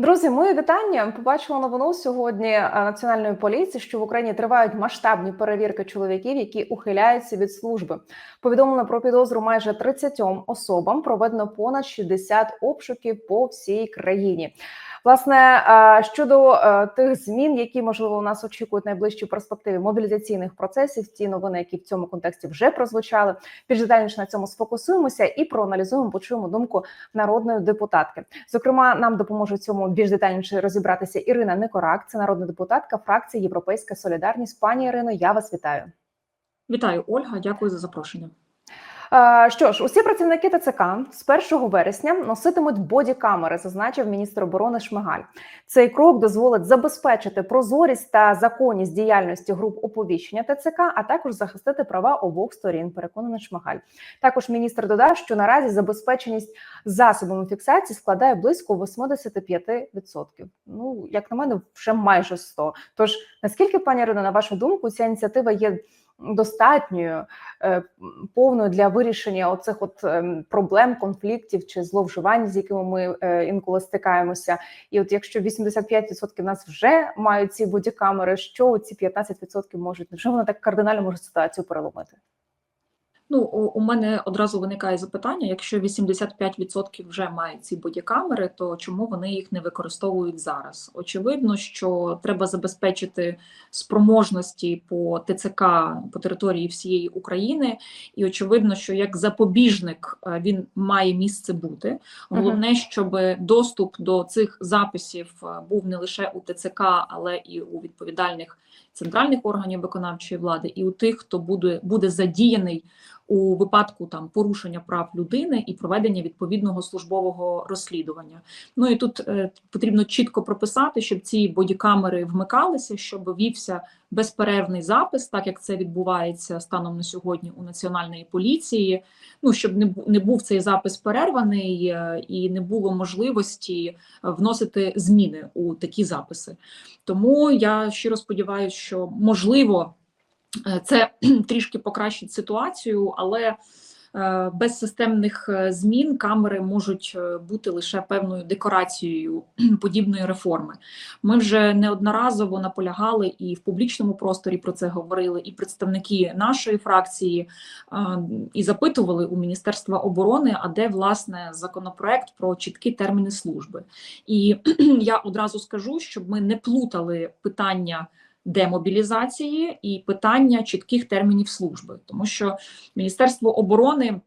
Друзі, мої вітання. Побачила новину сьогодні е, національної поліції, що в Україні тривають масштабні перевірки чоловіків, які ухиляються від служби. Повідомлено про підозру майже 30 особам. Проведено понад 60 обшуків по всій країні. Власне, е, щодо е, тих змін, які можливо у нас очікують в найближчій перспективі мобілізаційних процесів, ті новини, які в цьому контексті вже прозвучали, більш детальніше на цьому сфокусуємося і проаналізуємо, почуємо думку народної депутатки. Зокрема, нам допоможе в цьому більш детальніше розібратися Ірина Никорак, це народна депутатка фракції Європейська Солідарність. Пані Ірино, я вас вітаю. Вітаю, Ольга. Дякую за запрошення. Е, Що ж, усі працівники ТЦК з 1 вересня носитимуть бодікамери, зазначив міністр оборони Шмигаль. Цей крок дозволить забезпечити прозорість та законність діяльності груп оповіщення ТЦК, а також захистити права обох сторін. Переконаний Шмигаль. Також міністр додав, що наразі забезпеченість засобами фіксації складає близько 85%. Ну як на мене, вже майже 100%. Тож наскільки пані Ірино, на вашу думку, ця ініціатива є достатньою е, повною для вирішення оцих от ем, проблем, конфліктів чи зловживань, з якими ми е, інколи стикаємося. І от якщо 85% нас вже мають ці бодікамери, що ці 15% можуть невже вони так кардинально можуть ситуацію переломити? Ну, у мене одразу виникає запитання: якщо 85% вже мають ці бодікамери, то чому вони їх не використовують зараз? Очевидно, що треба забезпечити спроможності по ТЦК по території всієї України, і очевидно, що як запобіжник е, він має місце бути. Головне, щоб доступ до цих записів е, був не лише у ТЦК, але і у відповідальних центральних органів виконавчої влади, і у тих, хто буде, буде задіяний у випадку там порушення прав людини і проведення відповідного службового розслідування. Ну і тут е, потрібно чітко прописати, щоб ці бодікамери вмикалися, щоб вівся безперервний запис, так як це відбувається станом на сьогодні у національної поліції. Ну щоб не не був цей запис перерваний е, і не було можливості вносити зміни у такі записи. Тому я щиро сподіваюся, що можливо. Е, це трішки покращить ситуацію, але е, без системних е, змін камери можуть бути лише певною декорацією подібної реформи. Ми вже неодноразово наполягали і в публічному просторі про це говорили, і представники нашої фракції і запитували у Міністерства оборони, а де власне законопроект про чіткі терміни служби. І я одразу скажу, щоб ми не плутали питання демобілізації і питання чітких термінів служби, тому що Міністерство оборони.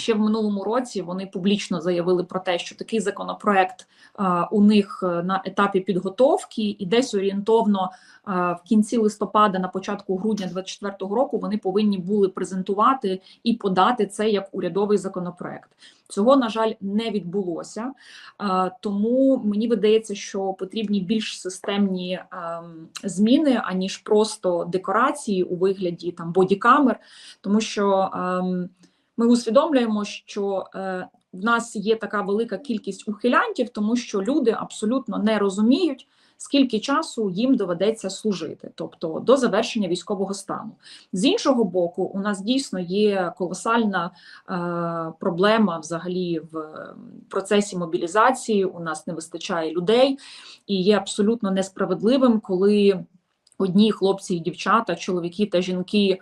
Ще в минулому році вони публічно заявили про те, що такий законопроект а, у них е, на етапі підготовки, і десь орієнтовно а, в кінці листопада, на початку грудня 2024 року, вони повинні були презентувати і подати це як урядовий законопроект. Цього на жаль не відбулося, а, тому мені видається, що потрібні більш системні а, зміни аніж просто декорації у вигляді там бодікамер, тому що. А, ми усвідомлюємо, що е, в нас є така велика кількість ухилянтів, тому що люди абсолютно не розуміють, скільки часу їм доведеться служити, тобто до завершення військового стану. З іншого боку, у нас дійсно є колосальна е, проблема взагалі в процесі мобілізації. У нас не вистачає людей, і є абсолютно несправедливим, коли Одні хлопці і дівчата, чоловіки та жінки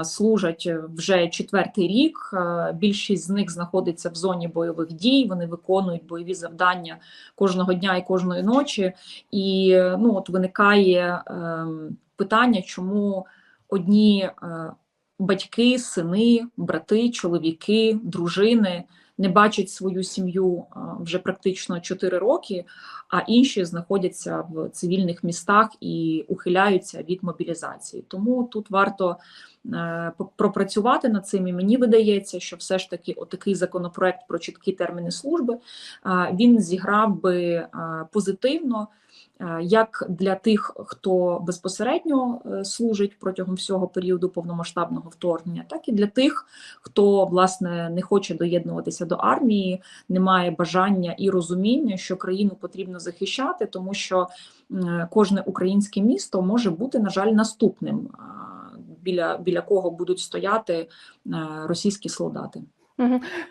е, служать вже четвертий рік. Е, більшість з них знаходиться в зоні бойових дій. Вони виконують бойові завдання кожного дня і кожної ночі. І ну от виникає питання, чому одні е, батьки, сини, брати, чоловіки, дружини не бачать свою сім'ю вже практично 4 роки, а інші знаходяться в цивільних містах і ухиляються від мобілізації. Тому тут варто е, пропрацювати над цим. І мені видається, що все ж таки отакий законопроект про чіткі терміни служби він зіграв би позитивно. Е, як для тих, хто безпосередньо е, служить протягом всього періоду повномасштабного вторгнення, так і для тих, хто власне не хоче доєднуватися до армії, не має бажання і розуміння, що країну потрібно захищати, тому що кожне українське місто може бути, на жаль, наступним, біля, біля кого будуть стояти е, російські солдати.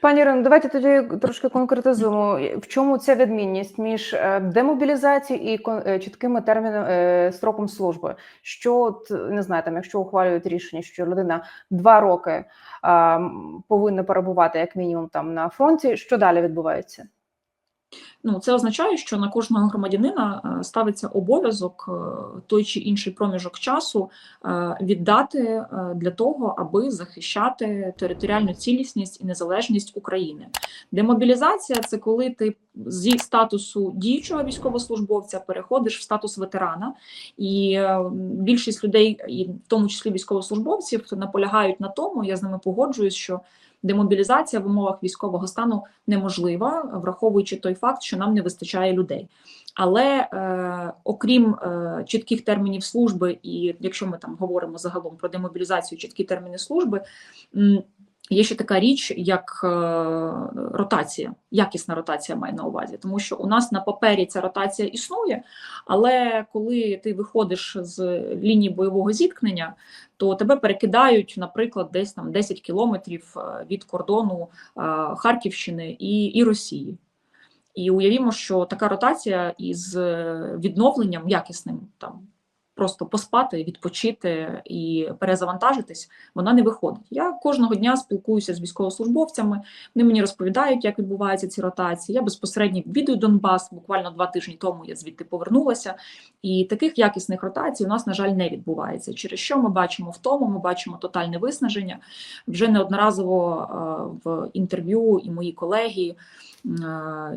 Пані Ірино, давайте тоді трошки конкретизуємо, в чому ця відмінність між е, демобілізацією і е, чіткими терміном е, строком служби. Що не знаю, там, якщо ухвалюють рішення, що людина два роки а, повинна перебувати як мінімум там на фронті, що далі відбувається? Ну, це означає, що на кожного громадянина е, ставиться обов'язок е, той чи інший проміжок часу е, віддати для того, аби захищати територіальну цілісність і незалежність України. Демобілізація це коли ти зі статусу діючого військовослужбовця переходиш в статус ветерана, і більшість людей, і в тому числі військовослужбовців, наполягають на тому, я з ними погоджуюсь, що демобілізація в умовах військового стану неможлива, враховуючи той факт, що нам не вистачає людей. Але е, окрім е, чітких термінів служби, і якщо ми там говоримо загалом про демобілізацію, чіткі терміни служби, є ще така річ, як е, ротація, якісна ротація має на увазі, тому що у нас на папері ця ротація існує, але коли ти виходиш з лінії бойового зіткнення, то тебе перекидають, наприклад, десь там 10 кілометрів е, від кордону е, Харківщини і, і Росії. І уявімо, що така ротація із відновленням якісним там. Просто поспати, відпочити і перезавантажитись, вона не виходить. Я кожного дня спілкуюся з військовослужбовцями. Вони мені розповідають, як відбуваються ці ротації. Я безпосередньо відвідую Донбас. Буквально два тижні тому я звідти повернулася. І таких якісних ротацій у нас, на жаль, не відбувається. Через що ми бачимо втому, ми бачимо тотальне виснаження. Вже неодноразово е, в інтерв'ю і мої колеги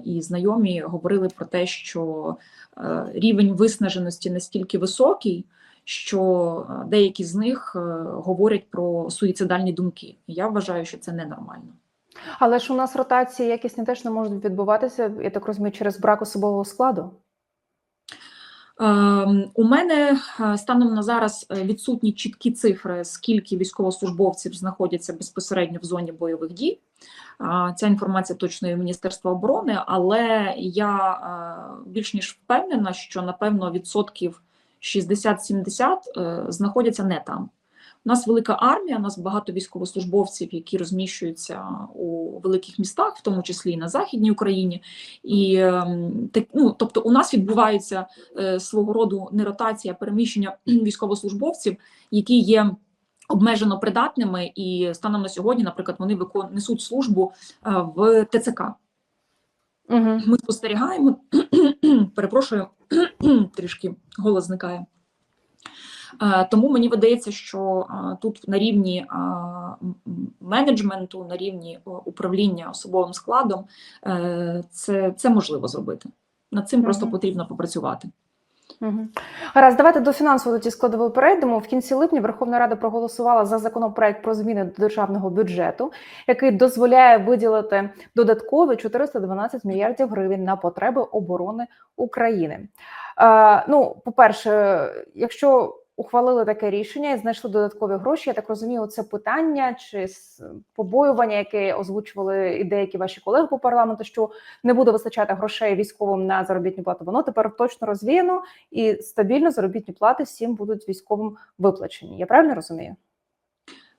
і знайомі говорили про те, що е, рівень виснаженості настільки високий, що е, деякі з них е, говорять про суїцидальні думки. Я вважаю, що це ненормально. Але ж у нас ротації якісні теж не можуть відбуватися, я так розумію, через брак особового складу. Ем, У мене е, станом на зараз е, відсутні чіткі цифри, скільки військовослужбовців знаходяться безпосередньо в зоні бойових дій. Ця інформація точно в Міністерства оборони, але я е, більш ніж впевнена, що напевно відсотків 60-70 е, знаходяться не там. У нас велика армія, у нас багато військовослужбовців, які розміщуються у великих містах, в тому числі і на Західній Україні. І ем, так, ну, тобто, у нас відбувається е, свого роду не ротація, а переміщення військовослужбовців, які є обмежено придатними, і станом на сьогодні, наприклад, вони викон... несуть службу е, в ТЦК. Угу. Ми спостерігаємо, перепрошую, трішки голос зникає. Е, Тому мені видається, що е, тут на рівні е, менеджменту, на рівні управління особовим складом це, це можливо зробити. Над цим просто потрібно попрацювати. Угу. Гаразд, давайте до фінансової тоді складової перейдемо. В кінці липня Верховна Рада проголосувала за законопроект про зміни до державного бюджету, який дозволяє виділити додаткові 412 мільярдів гривень на потреби оборони України. Е, ну, по-перше, якщо ухвалили таке рішення і знайшли додаткові гроші, я так розумію, це питання чи побоювання, яке озвучували і деякі ваші колеги по парламенту, що не буде вистачати грошей військовим на заробітну плату. Воно тепер точно розвіяно і стабільно заробітні плати всім будуть військовим виплачені. Я правильно розумію?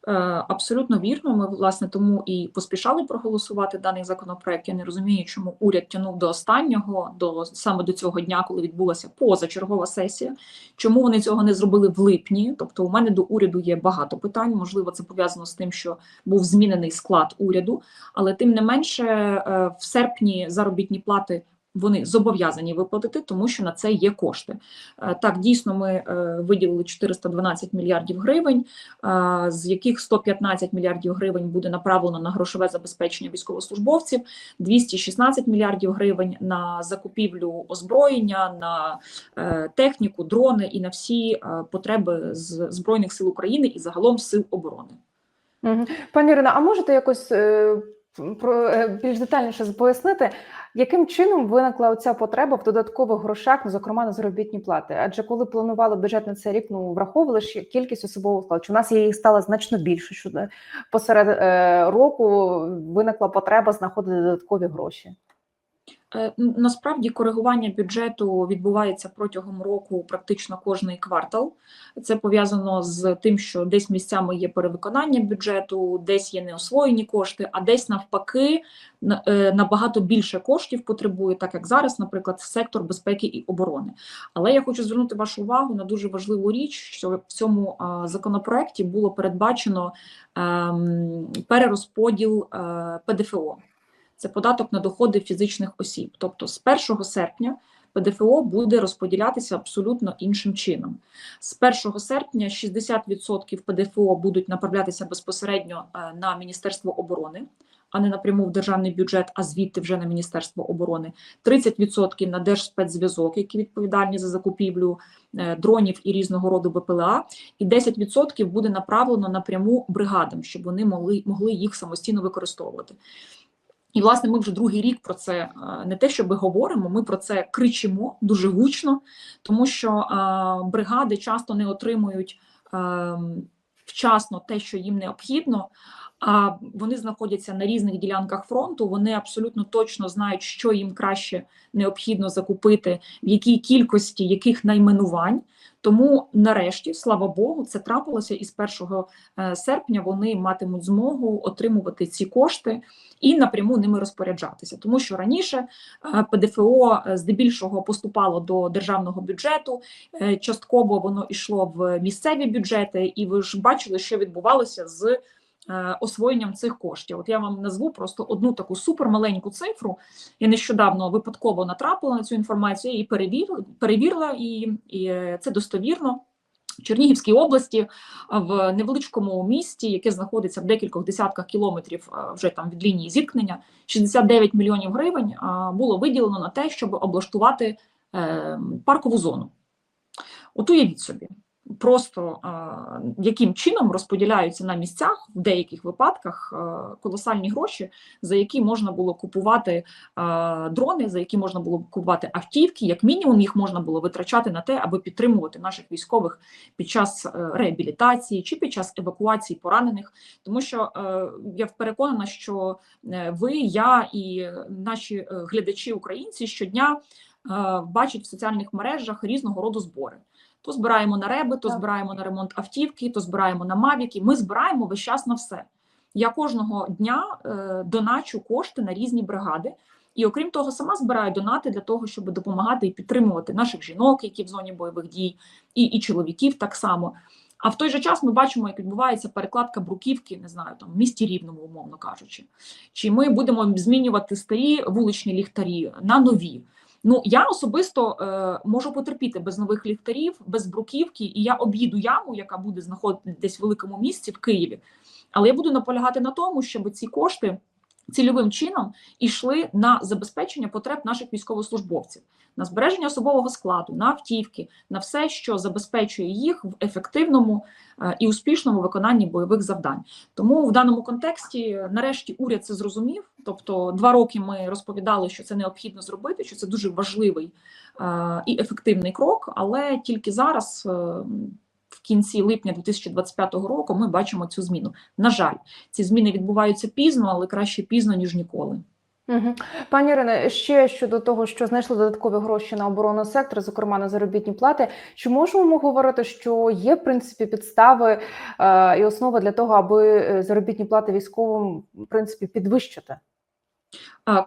Е, Абсолютно вірно. Ми власне тому і поспішали проголосувати даний законопроект. Я не розумію, чому уряд тягнув до останнього, до саме до цього дня, коли відбулася позачергова сесія. Чому вони цього не зробили в липні? Тобто, у мене до уряду є багато питань. Можливо, це пов'язано з тим, що був змінений склад уряду, але тим не менше, е, в серпні заробітні плати. Вони зобов'язані виплатити, тому що на це є кошти. Е, Так, дійсно, ми е, виділили 412 мільярдів гривень, е, з яких 115 мільярдів гривень буде направлено на грошове забезпечення військовослужбовців, 216 мільярдів гривень на закупівлю озброєння, на техніку, дрони і на всі потреби з збройних сил України і загалом сил оборони. Пані Ірина, а можете якось про е, більш детальніше пояснити, яким чином виникла оця потреба в додаткових грошах, ну, зокрема на заробітні плати? Адже коли планували бюджет на цей рік, ну враховували ж кількість особового складу. Чи у нас її стало значно більше? Що е, посеред е, року виникла потреба знаходити додаткові гроші? Е, Насправді коригування бюджету відбувається протягом року практично кожний квартал. Це пов'язано з тим, що десь місцями є перевиконання бюджету, десь є неосвоєні кошти, а десь навпаки е, набагато більше коштів потребує, так як зараз, наприклад, сектор безпеки і оборони. Але я хочу звернути вашу увагу на дуже важливу річ, що в цьому законопроекті було передбачено ем, перерозподіл е, ПДФО. Це податок на доходи фізичних осіб. Тобто з 1 серпня ПДФО буде розподілятися абсолютно іншим чином. З 1 серпня 60% ПДФО будуть направлятися безпосередньо е, на Міністерство оборони, а не напряму в державний бюджет, а звідти вже на Міністерство оборони. 30% на Держспецзв'язок, які відповідальні за закупівлю е, дронів і різного роду БПЛА, і 10% буде направлено напряму бригадам, щоб вони могли, могли їх самостійно використовувати. І, власне, ми вже другий рік про це е, не те, що ми говоримо, ми про це кричимо дуже гучно, тому що е, бригади часто не отримують е, вчасно те, що їм необхідно. А вони знаходяться на різних ділянках фронту. Вони абсолютно точно знають, що їм краще необхідно закупити, в якій кількості яких найменувань. Тому, нарешті, слава Богу, це трапилося, і з 1 е, серпня вони матимуть змогу отримувати ці кошти і напряму ними розпоряджатися. Тому що раніше е, ПДФО е, здебільшого поступало до державного бюджету, частково воно йшло в місцеві бюджети, і ви ж бачили, що відбувалося з освоєнням цих коштів. От я вам назву просто одну таку супермаленьку цифру. Я нещодавно випадково натрапила на цю інформацію її перевірила, перевірила і, і е, це достовірно. В Чернігівській області в невеличкому місті, яке знаходиться в декількох десятках кілометрів вже там від лінії зіткнення, 69 мільйонів гривень було виділено на те, щоб облаштувати е, паркову зону. От уявіть собі, просто яким чином розподіляються на місцях в деяких випадках колосальні гроші, за які можна було купувати дрони, за які можна було купувати автівки, як мінімум їх можна було витрачати на те, аби підтримувати наших військових під час е, реабілітації чи під час евакуації поранених. Тому що е, я переконана, що е, ви, я і наші глядачі українці щодня бачать в соціальних мережах різного роду збори. То збираємо на реби, то Так. збираємо на ремонт автівки, то збираємо на мавіки. Ми збираємо весь час на все. Я кожного дня е, доначу кошти на різні бригади. І окрім того, сама збираю донати для того, щоб допомагати і підтримувати наших жінок, які в зоні бойових дій, і, і чоловіків так само. А в той же час ми бачимо, як відбувається перекладка бруківки, не знаю, там в місті рівному, умовно кажучи. Чи ми будемо змінювати старі вуличні ліхтарі на нові? Ну я особисто е, можу потерпіти без нових ліхтарів, без бруківки, і я об'їду яму, яка буде знаходитись десь в великому місці в Києві. Але я буду наполягати на тому, щоб ці кошти цільовим чином йшли на забезпечення потреб наших військовослужбовців, на збереження особового складу, на автівки, на все, що забезпечує їх в ефективному е, і успішному виконанні бойових завдань. Тому в даному контексті, нарешті, уряд це зрозумів. Тобто, два роки ми розповідали, що це необхідно зробити, що це дуже важливий е, і ефективний крок, але тільки зараз. Кінці липня 2025 року ми бачимо цю зміну. На жаль, ці зміни відбуваються пізно, але краще пізно ніж ніколи. Пані Ірине, ще щодо того, що знайшли додаткові гроші на оборонний сектор, зокрема на заробітні плати. Чи можемо ми говорити, що є в принципі підстави е, і основа для того, аби е, заробітні плати військовим в принципі підвищити?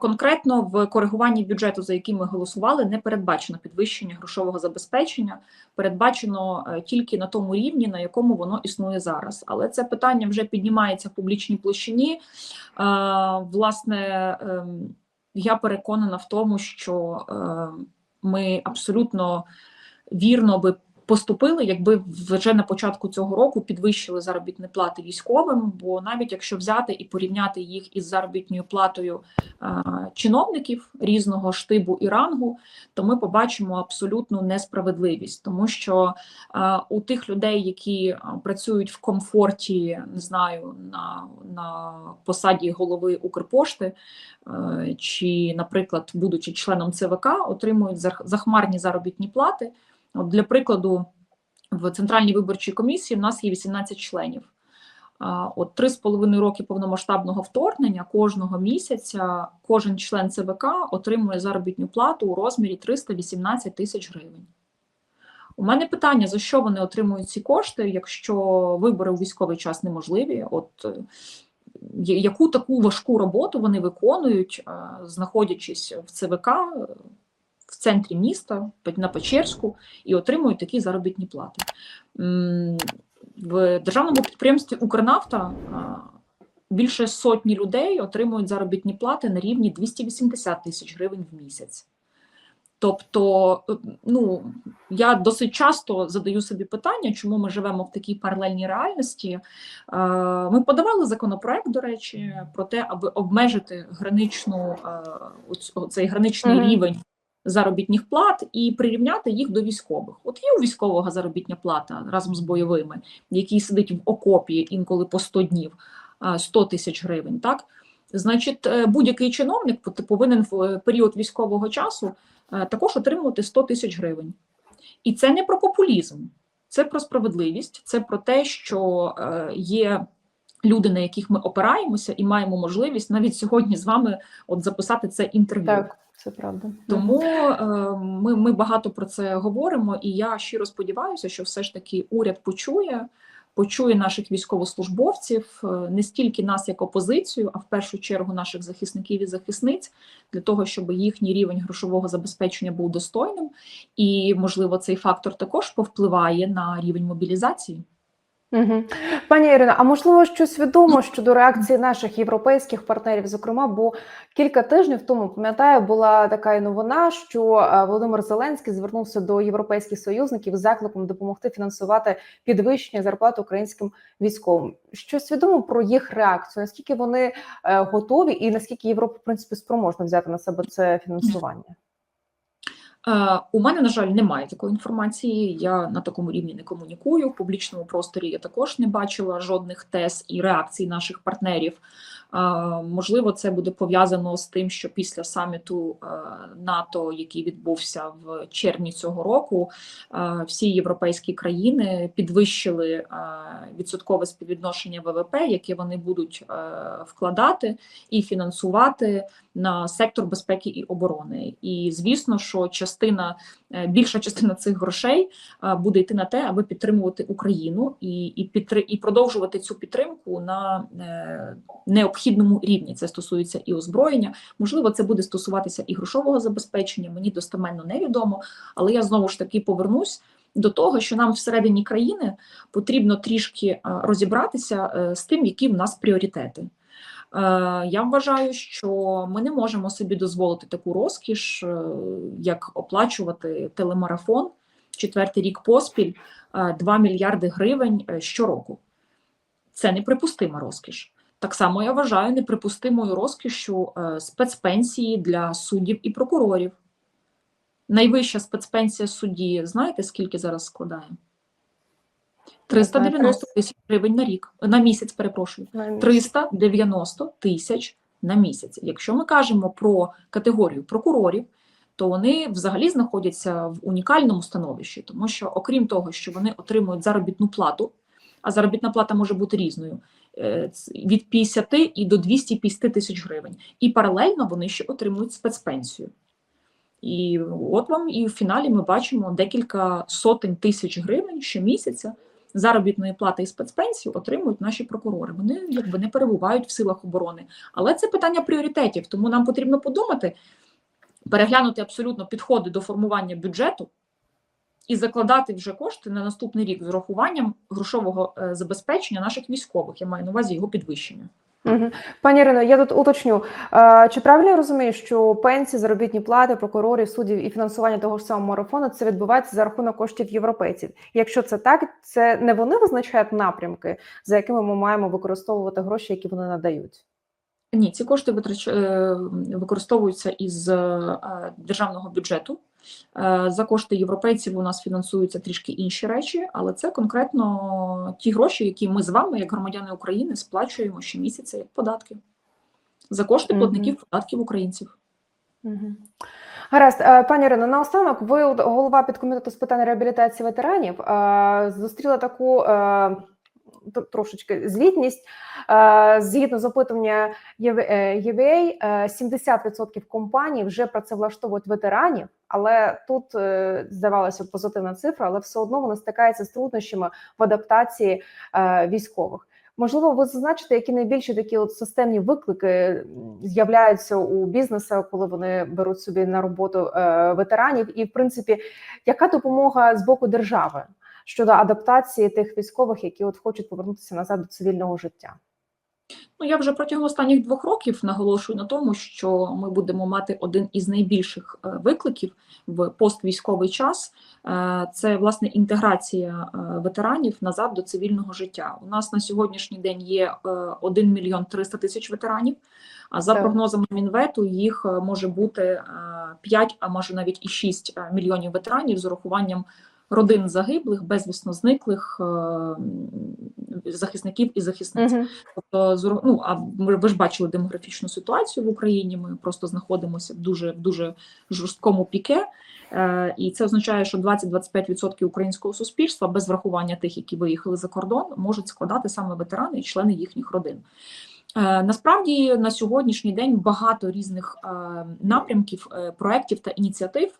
Конкретно в коригуванні бюджету, за який ми голосували, не передбачено підвищення грошового забезпечення, передбачено е, тільки на тому рівні, на якому воно існує зараз. Але це питання вже піднімається в публічній площині. Власне, ем, я переконана в тому, що ем, ми абсолютно вірно би поступили, якби вже на початку цього року підвищили заробітні плати військовим. Бо навіть якщо взяти і порівняти їх із заробітною платою чиновників різного штибу і рангу, то ми побачимо абсолютну несправедливість, тому що у тих людей, які працюють в комфорті, не знаю, на, на посаді голови Укрпошти, чи, наприклад, будучи членом ЦВК, отримують зах- захмарні заробітні плати. От для прикладу, в центральній виборчій комісії в нас є 18 членів. От три з половиною роки повномасштабного вторгнення кожного місяця кожен член ЦВК отримує заробітну плату у розмірі 318 тисяч гривень. У мене питання: за що вони отримують ці кошти, якщо вибори у військовий час неможливі? От е, яку таку важку роботу вони виконують, е, знаходячись в ЦВК в центрі міста на Печерську, і отримують такі заробітні плати. В державному підприємстві Укрнафта більше сотні людей отримують заробітні плати на рівні 280 тисяч гривень в місяць. Тобто, е, ну я досить часто задаю собі питання, чому ми живемо в такій паралельній реальності. Е, Ми подавали законопроект, до речі, про те, аби обмежити граничну е, цей граничний Мгм. рівень заробітних плат і прирівняти їх до військових. От є у військового заробітня плата разом з бойовими, який сидить в окопі інколи по 100 днів, а, 100 тисяч гривень. Так, значить, е, будь-який чиновник повинен в е, період військового часу е, також отримувати 100 тисяч гривень. І це не про популізм, це про справедливість, це про те, що є люди, на яких ми опираємося, і маємо можливість навіть сьогодні з вами от записати це інтерв'ю. Так, це правда. Тому е, ми, ми багато про це говоримо, і я щиро сподіваюся, що все ж таки уряд почує, почує наших військовослужбовців, е, не стільки нас як опозицію, а в першу чергу наших захисників і захисниць, для того, щоб їхній рівень грошового забезпечення був достойним. І, можливо, цей фактор також повпливає на рівень мобілізації. Угу. Пані Ірино, а можливо щось відомо щодо реакції наших європейських партнерів? Зокрема, бо кілька тижнів тому пам'ятаю, була така й новина, що е, Володимир Зеленський звернувся до європейських союзників з закликом допомогти фінансувати підвищення зарплат українським військовим. Щось відомо про їх реакцію? Наскільки вони е, готові, і наскільки Європа в принципі спроможна взяти на себе це фінансування? Е, У мене, на жаль, немає такої інформації. Я на такому рівні не комунікую. В публічному просторі я також не бачила жодних тез і реакцій наших партнерів. Е, Можливо, це буде пов'язано з тим, що після саміту е, НАТО, який відбувся в червні цього року, всі європейські країни підвищили відсоткове співвідношення ВВП, яке вони будуть вкладати і фінансувати на сектор безпеки і оборони. І звісно, що частина е, більша частина цих грошей е, буде йти на те, аби підтримувати Україну і і, підтри, і продовжувати цю підтримку на е, необхідному рівні. Це стосується і озброєння. Можливо, це буде стосуватися і грошового забезпечення. Мені достеменно невідомо, але я знову ж таки повернусь. До того, що нам всередині країни потрібно трішки розібратися з тим, які в нас пріоритети. Е, Я вважаю, що ми не можемо собі дозволити таку розкіш, е, як оплачувати телемарафон четвертий рік поспіль е, 2 мільярди гривень е, щороку. Це неприпустима розкіш. Так само я вважаю неприпустимою розкішю е, спецпенсії для суддів і прокурорів. Найвища спецпенсія судді, знаєте, скільки зараз складає? 390 тисяч гривень на рік, на місяць, перепрошую. 390 тисяч на місяць. Якщо ми кажемо про категорію прокурорів, то вони взагалі знаходяться в унікальному становищі, тому що, окрім того, що вони отримують заробітну плату, а заробітна плата може бути різною е, від 50 і до 250 тисяч гривень, і паралельно вони ще отримують спецпенсію. І от вам і в фіналі ми бачимо декілька сотень тисяч гривень щомісяця заробітної плати і спецпенсію отримують наші прокурори. Вони якби не перебувають в силах оборони. Але це питання пріоритетів, тому нам потрібно подумати, переглянути абсолютно підходи до формування бюджету і закладати вже кошти на наступний рік з урахуванням грошового е, забезпечення наших військових. Я маю на увазі його підвищення. Пані Ірино, я тут уточню. Е, Чи правильно я розумію, що пенсії, заробітні плати, прокурорів, суддів і фінансування того ж самого марафону це відбувається за рахунок коштів європейців? Якщо це так, це не вони визначають напрямки, за якими ми маємо використовувати гроші, які вони надають? Ні, ці кошти е, використовуються із е, державного бюджету. Е, За кошти європейців у нас фінансуються трішки інші речі, але це конкретно ті гроші, які ми з вами, як громадяни України, сплачуємо щомісяця як податки за кошти Мгм. платників податків українців. Угу. Гаразд, Е, пані Ірино, наостанок, ви голова підкомітету з питань реабілітації ветеранів е, зустріли таку трошечки звітність. Згідно з опитування ЄВ- ЄВА, е, 70% компаній вже працевлаштовують ветеранів, але тут е, здавалося позитивна цифра, але все одно вони стикаються з труднощами в адаптації е, військових. Можливо, ви зазначите, які найбільші такі от системні виклики з'являються у бізнесу, коли вони беруть собі на роботу е, ветеранів, і в принципі, яка допомога з боку держави щодо адаптації тих військових, які от хочуть повернутися назад до цивільного життя? Ну, я вже протягом останніх двох років наголошую на тому, що ми будемо мати один із найбільших е, викликів в поствійськовий час. Е, Це власне інтеграція е, ветеранів назад до цивільного життя. У нас на сьогоднішній день є е, 1 мільйон 300 тисяч ветеранів. А за Так. прогнозами Мінвету їх може бути е, 5, а може навіть і 6 е, мільйонів ветеранів з урахуванням родин загиблих, безвісно зниклих е, захисників і захисниць. Тобто, ну, а ви ж бачили демографічну ситуацію в Україні. Ми просто знаходимося в дуже дуже жорсткому піке. Е, і це означає, що 20-25% українського суспільства без врахування тих, які виїхали за кордон, можуть складати саме ветерани і члени їхніх родин. Е, Насправді на сьогоднішній день багато різних напрямків, проєктів та ініціатив,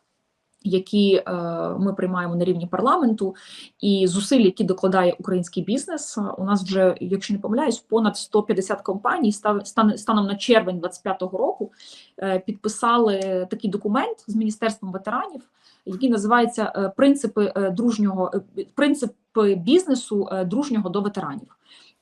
які е, ми приймаємо на рівні парламенту, і зусиль, які докладає український бізнес. Е, У нас вже, якщо не помиляюсь, понад 150 компаній станом на червень 2025 року е, підписали такий документ з міністерством ветеранів, який називається принципи дружнього принципи бізнесу дружнього до ветеранів.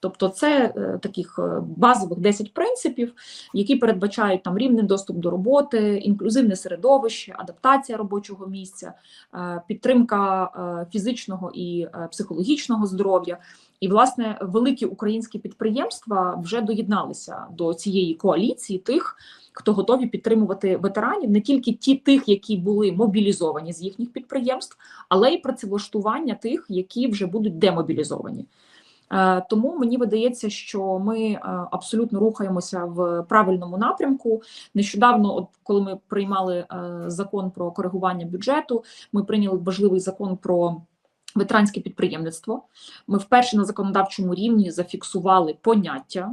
Тобто це е, таких е, базових 10 принципів, які передбачають там рівний доступ до роботи, інклюзивне середовище, адаптація робочого місця, е, підтримка фізичного і психологічного здоров'я. І, власне, великі українські підприємства вже доєдналися до цієї коаліції тих, хто готові підтримувати ветеранів, не тільки ті тих, які були мобілізовані з їхніх підприємств, але й працевлаштування тих, які вже будуть демобілізовані. Е, Тому мені видається, що ми е, абсолютно рухаємося в правильному напрямку. Нещодавно, от коли ми приймали е, закон про коригування бюджету, ми прийняли важливий закон про. Ветеранське підприємництво. Ми вперше на законодавчому рівні зафіксували поняття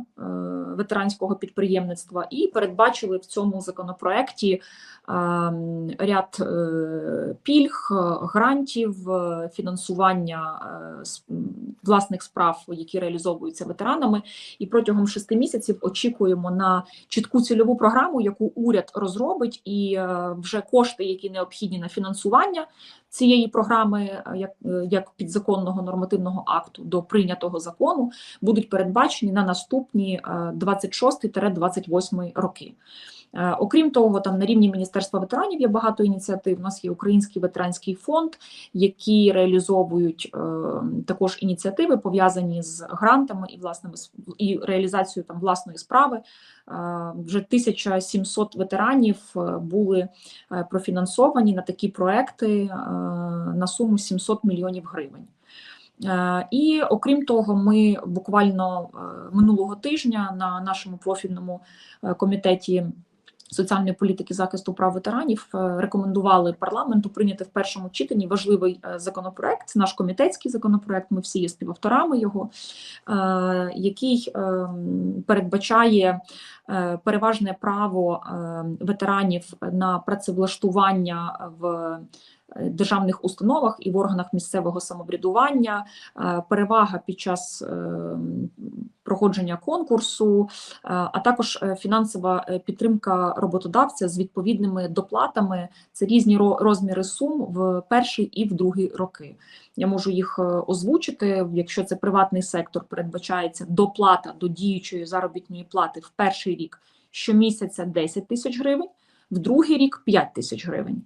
ветеранського підприємництва і передбачили в цьому законопроекті е, ряд е, пільг, грантів, е, фінансування власних справ, які реалізовуються ветеранами. І протягом шести місяців очікуємо на чітку цільову програму, яку уряд розробить, і вже кошти, які необхідні на фінансування цієї програми, е, як, е, як підзаконного нормативного акту до прийнятого закону, будуть передбачені на наступні е, 26-28 роки. Е, Окрім того, там на рівні Міністерства ветеранів є багато ініціатив. У нас є Український ветеранський фонд, які реалізовують е, також ініціативи, пов'язані з грантами і власними і реалізацією там власної справи. Е, Вже 1700 ветеранів були профінансовані на такі проекти на суму 700 мільйонів гривень. І окрім того, ми буквально минулого тижня на нашому профільному комітеті соціальної політики захисту прав ветеранів е, рекомендували парламенту прийняти в першому читанні важливий е, законопроект. Це наш комітетський законопроект. Ми всі є співавторами його, е, який е, передбачає переважне право е, ветеранів на працевлаштування в державних установах і в органах місцевого самоврядування, е, перевага під час е, проходження конкурсу, е, а також е, фінансова е, підтримка роботодавця з відповідними доплатами. Це різні розміри сум в перший і в другий роки. Я можу їх е, озвучити. Якщо це приватний сектор, передбачається доплата до діючої заробітної плати в перший рік щомісяця 10 тисяч гривень, в другий рік 5 тисяч гривень.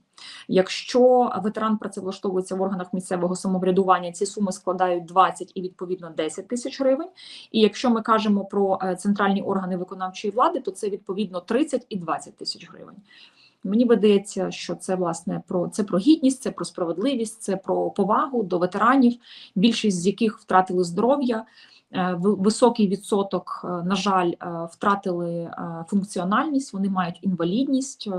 Якщо ветеран працевлаштовується в органах місцевого самоврядування, ці суми складають 20 і відповідно 10 тисяч гривень. І якщо ми кажемо про е, центральні органи виконавчої влади, то це відповідно 30 і 20 тисяч гривень. Мені видається, що це власне про це про гідність, це про справедливість, це про повагу до ветеранів, більшість з яких втратили здоров'я. Е, ви- Високий відсоток, е, на жаль, е, втратили функціональність, вони мають інвалідність,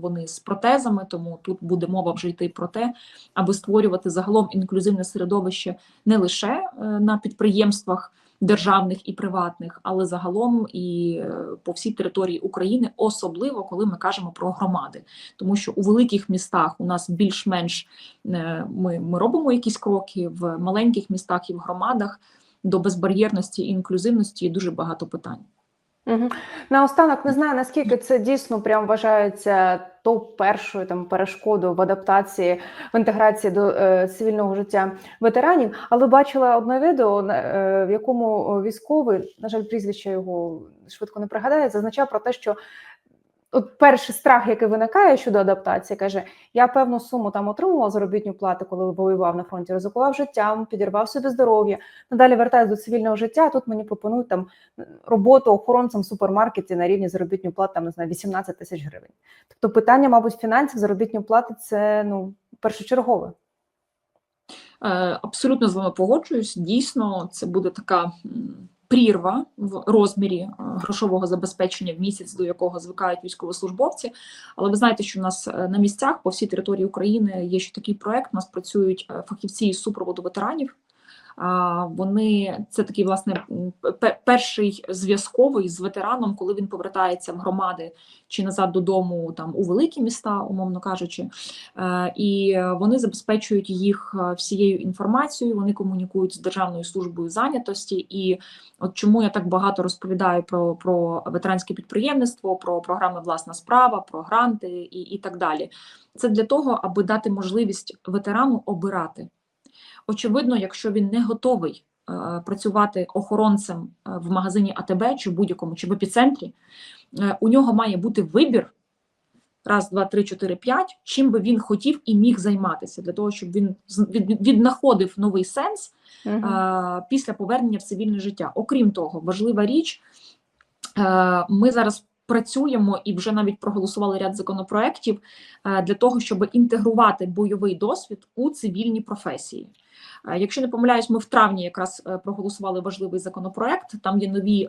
вони з протезами, тому тут буде мова вже йти про те, аби створювати загалом інклюзивне середовище не лише на підприємствах, державних і приватних, але загалом і по всій території України, особливо коли ми кажемо про громади, тому що у великих містах у нас більш-менш ми, ми робимо якісь кроки в маленьких містах і в громадах до безбар'єрності і інклюзивності є дуже багато питань. Наостанок не знаю наскільки це дійсно прям вважається топ першою там перешкодою в адаптації в інтеграції до е, цивільного життя ветеранів. Але бачила одне відео, е, в якому військовий, на жаль, прізвище його швидко не пригадає, зазначав про те, що. От перший страх, який виникає щодо адаптації, каже: я певну суму там отримував заробітну плату, коли воював на фронті, ризикував життям, підірвав собі здоров'я. Надалі вертаюся до цивільного життя. а Тут мені пропонують там роботу охоронцем в супермаркеті на рівні заробітної плати, там не знаю, 18 тисяч гривень. Тобто, питання, мабуть, фінансів заробітної плати це ну першочергове. Е, Абсолютно з вами погоджуюсь. Дійсно, це буде така прірва в розмірі е, грошового забезпечення в місяць, до якого звикають військовослужбовці. Але ви знаєте, що у нас е, на місцях по всій території України є ще такий проект. У нас працюють е, фахівці із супроводу ветеранів. Вони це такий власне перший зв'язковий з ветераном, коли він повертається в громади чи назад додому, там у великі міста, умовно кажучи. Е, І вони забезпечують їх е, всією інформацією. Вони комунікують з Державною службою зайнятості. І от чому я так багато розповідаю про, про ветеранське підприємництво, про програми власна справа, про гранти і, і так далі. Це для того, аби дати можливість ветерану обирати. Очевидно, якщо він не готовий е, працювати охоронцем е, в магазині АТБ чи в будь-якому, чи в епіцентрі, е, у нього має бути вибір раз, два, три, чотири, п'ять, чим би він хотів і міг займатися, для того, щоб він віднаходив новий сенс Мгм. е, після повернення в цивільне життя. Окрім того, важлива річ, ми зараз працюємо і вже навіть проголосували ряд законопроєктів е, для того, щоб інтегрувати бойовий досвід у цивільні професії. Е, Якщо не помиляюсь, ми в травні якраз е, проголосували важливий законопроект. Там є нові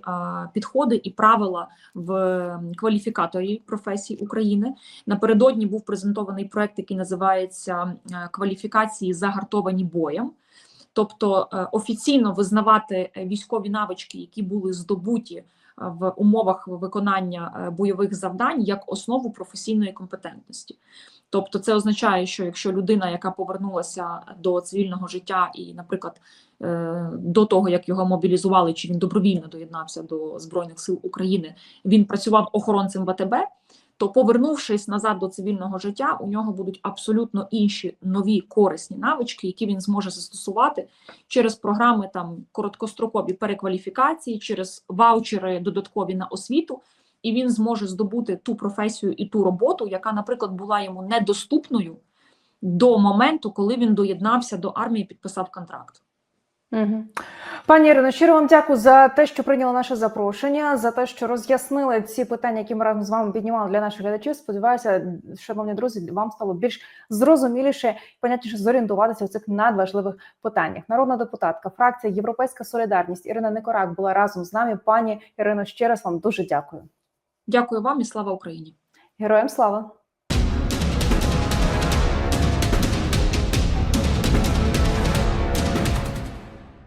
підходи і правила в кваліфікаторі професій України. Напередодні був презентований проект, який називається кваліфікації загартовані боєм. Тобто офіційно визнавати військові навички, які були здобуті в умовах виконання е, бойових завдань, як основу професійної компетентності. Тобто, це означає, що якщо людина, яка повернулася до цивільного життя, і, наприклад, е, до того як його мобілізували, чи він добровільно доєднався до збройних сил України, він працював охоронцем в АТБ, то повернувшись назад до цивільного життя, у нього будуть абсолютно інші нові корисні навички, які він зможе застосувати через програми там короткострокові перекваліфікації, через ваучери додаткові на освіту, і він зможе здобути ту професію і ту роботу, яка, наприклад, була йому недоступною до моменту, коли він доєднався до армії, підписав контракт. Угу. Пані Ірино, щиро вам дякую за те, що прийняли наше запрошення, за те, що роз'яснили ці питання, які ми разом з вами піднімали для наших глядачів. Сподіваюся, шановні друзі, вам стало більш зрозуміліше, і понятніше зорієнтуватися у цих надважливих питаннях. Народна депутатка, фракція Європейська Солідарність Ірина Никорак була разом з нами. Пані Ірино, ще раз вам дуже дякую. Дякую вам і слава Україні. Героям слава!